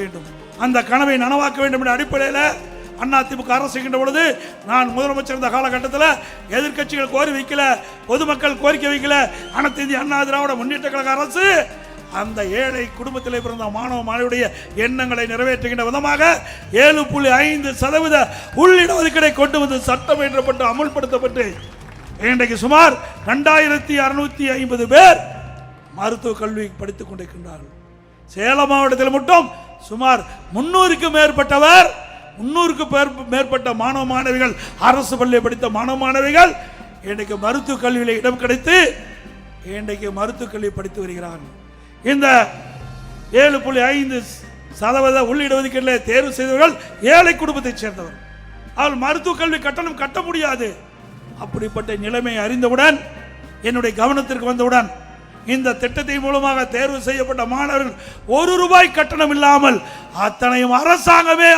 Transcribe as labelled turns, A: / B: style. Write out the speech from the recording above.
A: வேண்டும். அந்த கனவை நனவாக்க வேண்டும் என்ற அடிப்படையில் அண்ணா திமுக அரசு பொழுது நான் முதலமைச்சர் இருந்த காலகட்டத்தில் எதிர்க்கட்சிகள் கோரி வைக்கல பொதுமக்கள் கோரிக்கை வைக்கல அனைத்து இந்திய அண்ணா திராவிட முன்னேற்ற கழக அரசு அந்த ஏழை குடும்பத்தில் பிறந்த மாணவ மாணவியுடைய எண்ணங்களை நிறைவேற்றுகின்ற விதமாக ஏழு புள்ளி ஐந்து சதவீத உள்ளிடஒதுக்கீடை கொண்டு வந்து சட்டம் இயற்றப்பட்டு அமுல்படுத்தப்பட்டு இன்றைக்கு சுமார் ரெண்டாயிரத்தி அறுநூத்தி ஐம்பது பேர் மருத்துவ கல்வி படித்துக் கொண்டிருக்கின்றார்கள். சேலம் மாவட்டத்தில் மட்டும் சுமார் முன்னூறுக்கு மேற்பட்டவர் முன்னூறுக்கு மேற்பட்ட மாணவ மாணவிகள் அரசு பள்ளியை படித்த மாணவ மாணவிகள் இன்றைக்கு மருத்துவக் கல்வியில் இடம் கிடைத்து இன்றைக்கு மருத்துவக் கல்வி படித்து வருகிறார்கள் இந்த ஏழு புள்ளி ஐந்து சதவீத உள்ளீடு தேர்வு செய்தவர்கள் ஏழை குடும்பத்தைச் சேர்ந்தவர். அவள் மருத்துவக் கல்வி கட்டணம் கட்ட முடியாது. அப்படிப்பட்ட நிலைமை அறிந்தவுடன் என்னுடைய கவனத்திற்கு வந்தவுடன் இந்த திட்டத்தின் மூலமாக தேர்வு செய்யப்பட்ட மாணவர்கள் ஒரு ரூபாய் கட்டணம் இல்லாமல் அத்தனையும் அரசாங்கமே